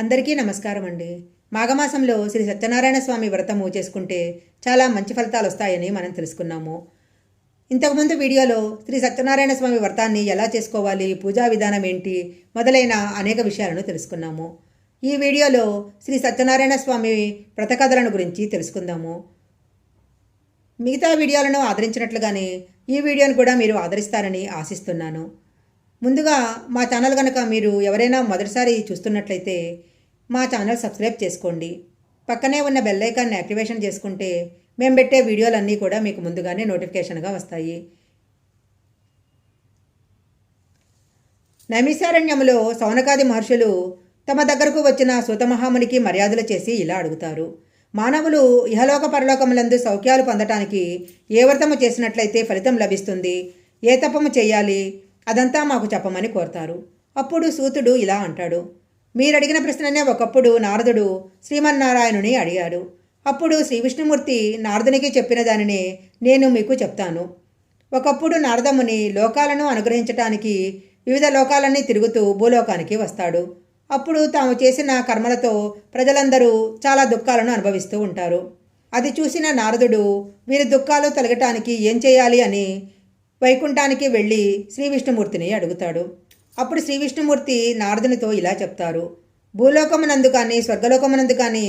అందరికీ నమస్కారం అండి. మాఘమాసంలో శ్రీ సత్యనారాయణ స్వామి వ్రతము చేసుకుంటే చాలా మంచి ఫలితాలు వస్తాయని మనం తెలుసుకున్నాము. ఇంతకుముందు వీడియోలో శ్రీ సత్యనారాయణ స్వామి వ్రతాన్ని ఎలా చేసుకోవాలి పూజా విధానం ఏంటి మొదలైన అనేక విషయాలను తెలుసుకున్నాము. ఈ వీడియోలో శ్రీ సత్యనారాయణ స్వామి వ్రతకథలను గురించి తెలుసుకుందాము. మిగతా వీడియోలను ఆదరించినట్లుగానే ఈ వీడియోను కూడా మీరు ఆదరిస్తారని ఆశిస్తున్నాను. ముందుగా మా ఛానల్ కనుక మీరు ఎవరైనా మొదటిసారి చూస్తున్నట్లయితే మా ఛానల్ సబ్స్క్రైబ్ చేసుకోండి. పక్కనే ఉన్న బెల్ ఐకాన్ని యాక్టివేషన్ చేసుకుంటే మేము పెట్టే వీడియోలన్నీ కూడా మీకు ముందుగానే నోటిఫికేషన్గా వస్తాయి. నైమిసారణ్యములో సౌనకాది మహర్షులు తమ దగ్గరకు వచ్చిన సూతమహామునికి మర్యాదలు చేసి ఇలా అడుగుతారు. మానవులు ఇహలోక పరలోకములందు సౌఖ్యాలు పొందటానికి ఏ వ్రతము చేసినట్లయితే ఫలితం లభిస్తుంది? ఏ తపము చేయాలి? అదంతా మాకు చెప్పమని కోరతారు. అప్పుడు సూతుడు ఇలా అంటాడు. మీరడిగిన ప్రశ్ననే ఒకప్పుడు నారదుడు శ్రీమన్నారాయణుని అడిగాడు. అప్పుడు శ్రీ విష్ణుమూర్తి నారదునికి చెప్పిన దానినే నేను మీకు చెప్తాను. ఒకప్పుడు నారదముని లోకాలను అనుగ్రహించటానికి వివిధ లోకాలన్నీ తిరుగుతూ భూలోకానికి వస్తాడు. అప్పుడు తాము చేసిన కర్మలతో ప్రజలందరూ చాలా దుఃఖాలను అనుభవిస్తూ ఉంటారు. అది చూసిన నారదుడు వీరి దుఃఖాలు తొలగటానికి ఏం చేయాలి? అని వైకుంఠానికి వెళ్ళి శ్రీ విష్ణుమూర్తిని అడుగుతాడు. అప్పుడు శ్రీ విష్ణుమూర్తి నారదునితో ఇలా చెప్తారు. భూలోకమునందు కానీ స్వర్గలోకమునందు కానీ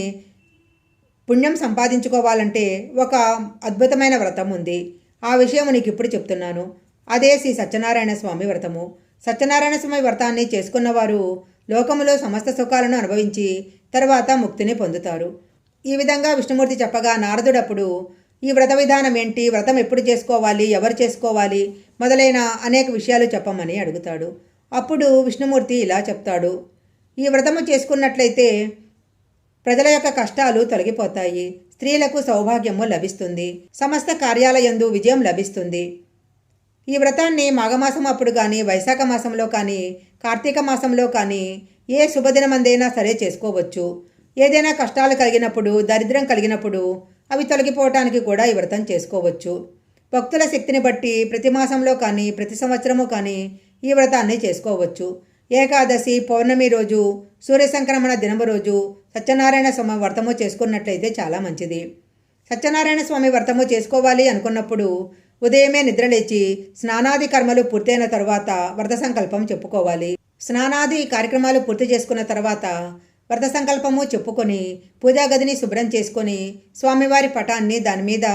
పుణ్యం సంపాదించుకోవాలంటే ఒక అద్భుతమైన వ్రతం ఉంది. ఆ విషయం నీకు ఇప్పుడు చెప్తున్నాను. అదే శ్రీ సత్యనారాయణ స్వామి వ్రతము. సత్యనారాయణ స్వామి వ్రతాన్ని చేసుకున్నవారు లోకములో సమస్త సుఖాలను అనుభవించి తర్వాత ముక్తిని పొందుతారు. ఈ విధంగా విష్ణుమూర్తి చెప్పగా నారదుడప్పుడు ఈ వ్రత విధానం ఏంటి? వ్రతం ఎప్పుడు చేసుకోవాలి? ఎవరు చేసుకోవాలి? మొదలైన అనేక విషయాలు చెప్పమని అడుగుతాడు. అప్పుడు విష్ణుమూర్తి ఇలా చెప్తాడు. ఈ వ్రతము చేసుకున్నట్లయితే ప్రజల యొక్క కష్టాలు తొలగిపోతాయి. స్త్రీలకు సౌభాగ్యము లభిస్తుంది. సమస్త కార్యాలయందు విజయం లభిస్తుంది. ఈ వ్రతాన్ని మాఘమాసం అప్పుడు కానీ వైశాఖ మాసంలో కానీ కార్తీక మాసంలో కానీ ఏ శుభదినమందైనా సరే చేసుకోవచ్చు. ఏదైనా కష్టాలు కలిగినప్పుడు దరిద్రం కలిగినప్పుడు అవి తొలగిపోవటానికి కూడా ఈ వ్రతం చేసుకోవచ్చు. భక్తుల శక్తిని బట్టి ప్రతి మాసంలో కానీ ప్రతి సంవత్సరము కానీ ఈ వ్రతాన్ని చేసుకోవచ్చు. ఏకాదశి పౌర్ణమి రోజు సూర్య సంక్రమణ దినము రోజు సత్యనారాయణ స్వామి వ్రతము చేసుకున్నట్లయితే చాలా మంచిది. సత్యనారాయణ స్వామి వ్రతము చేసుకోవాలి అనుకున్నప్పుడు ఉదయమే నిద్రలేచి స్నానాది కర్మలు పూర్తయిన తర్వాత వ్రత సంకల్పం చెప్పుకోవాలి. స్నానాది కార్యక్రమాలు పూర్తి చేసుకున్న తర్వాత వ్రత సంకల్పము చెప్పుకొని పూజా గదిని శుభ్రం చేసుకొని స్వామివారి పటాన్ని దాని మీద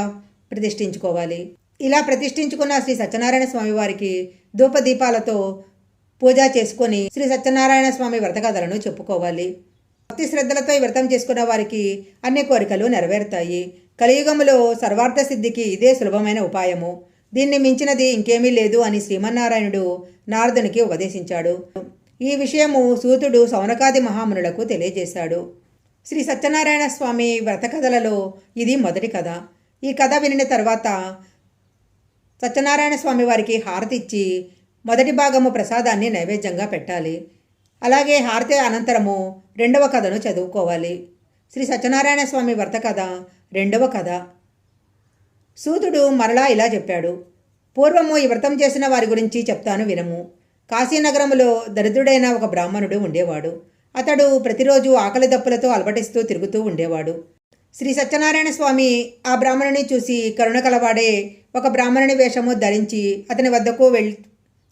ప్రతిష్ఠించుకోవాలి. ఇలా ప్రతిష్ఠించుకున్న శ్రీ సత్యనారాయణ స్వామి వారికి ధూపదీపాలతో పూజ చేసుకొని శ్రీ సత్యనారాయణ స్వామి వ్రత కథలను చెప్పుకోవాలి. భక్తి శ్రద్ధలతో వ్రతం చేసుకున్న వారికి అన్ని కోరికలు నెరవేరుతాయి. కలియుగములో సర్వార్థ సిద్ధికి ఇదే సులభమైన ఉపాయము. దీన్ని మించినది ఇంకేమీ లేదు అని శ్రీమన్నారాయణుడు నారదునికి ఉపదేశించాడు. ఈ విషయము సూతుడు సౌనకాది మహామునులకు తెలియజేశాడు. శ్రీ సత్యనారాయణ స్వామి వ్రత కథలలో ఇది మొదటి కథ. ఈ కథ వినిన తర్వాత సత్యనారాయణ స్వామి వారికి హారతి ఇచ్చి మొదటి భాగము ప్రసాదాన్ని నైవేద్యంగా పెట్టాలి. అలాగే హారతి అనంతరము రెండవ కథను చదువుకోవాలి. శ్రీ సత్యనారాయణ స్వామి వ్రత కథ రెండవ కథ. సూతుడు మరలా ఇలా చెప్పాడు. పూర్వము ఈ వ్రతం చేసిన వారి గురించి చెప్తాను వినము. కాశీనగరంలో దరిద్రుడైన ఒక బ్రాహ్మణుడు ఉండేవాడు. అతడు ప్రతిరోజు ఆకలి దప్పులతో అలవటిస్తూ తిరుగుతూ ఉండేవాడు. శ్రీ సత్యనారాయణ స్వామి ఆ బ్రాహ్మణుని చూసి కరుణ కలవాడే ఒక బ్రాహ్మణుని వేషము ధరించి అతని వద్దకు వెళ్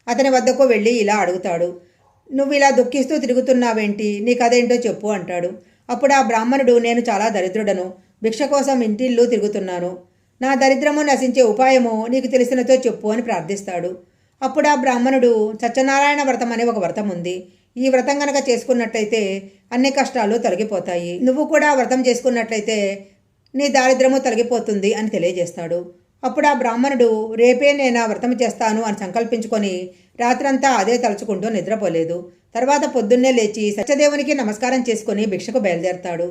అతని వద్దకు వెళ్ళి ఇలా అడుగుతాడు. నువ్వు ఇలా దుఃఖిస్తూ తిరుగుతున్నావేంటి? నీకు అదేంటో చెప్పు అంటాడు. అప్పుడు ఆ బ్రాహ్మణుడు నేను చాలా దరిద్రుడను. భిక్ష కోసం ఇంటిల్లు తిరుగుతున్నాను. నా దరిద్రము నశించే ఉపాయము నీకు తెలిసినతో చెప్పు అని ప్రార్థిస్తాడు. అప్పుడు ఆ బ్రాహ్మణుడు సత్యనారాయణ వ్రతం అనే ఒక వ్రతం ఉంది. ఈ వ్రతం గనక చేసుకున్నట్లయితే అన్ని కష్టాలు తొలగిపోతాయి. నువ్వు కూడా వ్రతం చేసుకున్నట్లయితే నీ దారిద్రము తొలగిపోతుంది అని తెలియజేస్తాడు. అప్పుడు ఆ బ్రాహ్మణుడు రేపే నేను ఆ వ్రతం చేస్తాను అని సంకల్పించుకొని రాత్రంతా అదే తలుచుకుంటూ నిద్రపోలేదు. తర్వాత పొద్దున్నే లేచి సత్యదేవునికి నమస్కారం చేసుకుని భిక్షకు బయలుదేరతాడు.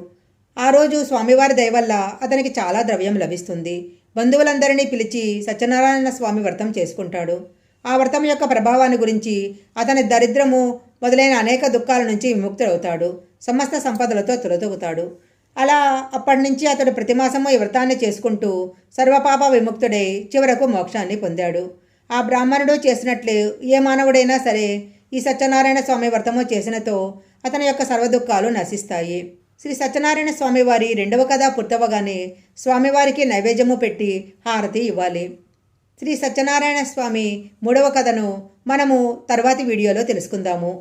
ఆ రోజు స్వామివారి దయవల్ల అతనికి చాలా ద్రవ్యం లభిస్తుంది. బంధువులందరినీ పిలిచి సత్యనారాయణ స్వామి వ్రతం చేసుకుంటాడు. ఆ వ్రతం యొక్క ప్రభావాన్ని గురించి అతని దరిద్రము మొదలైన అనేక దుఃఖాల నుంచి విముక్తుడవుతాడు. సమస్త సంపదలతో తులతొగుతాడు. అలా అప్పటి నుంచి అతడు ప్రతిమాసము ఈ వ్రతాన్ని చేసుకుంటూ సర్వపాప విముక్తుడై చివరకు మోక్షాన్ని పొందాడు. ఆ బ్రాహ్మణుడు చేసినట్లు ఏ మానవుడైనా సరే ఈ సత్యనారాయణ స్వామి వ్రతము చేసినతో అతని యొక్క సర్వదుఖాలు నశిస్తాయి. శ్రీ సత్యనారాయణ స్వామి వారి రెండవ కథ పూర్తవగానే స్వామివారికి నైవేద్యము పెట్టి హారతి ఇవ్వాలి. శ్రీ సత్యనారాయణ స్వామి మూడవ కథను మనము తర్వాతి వీడియోలో తెలుసుకుందాము.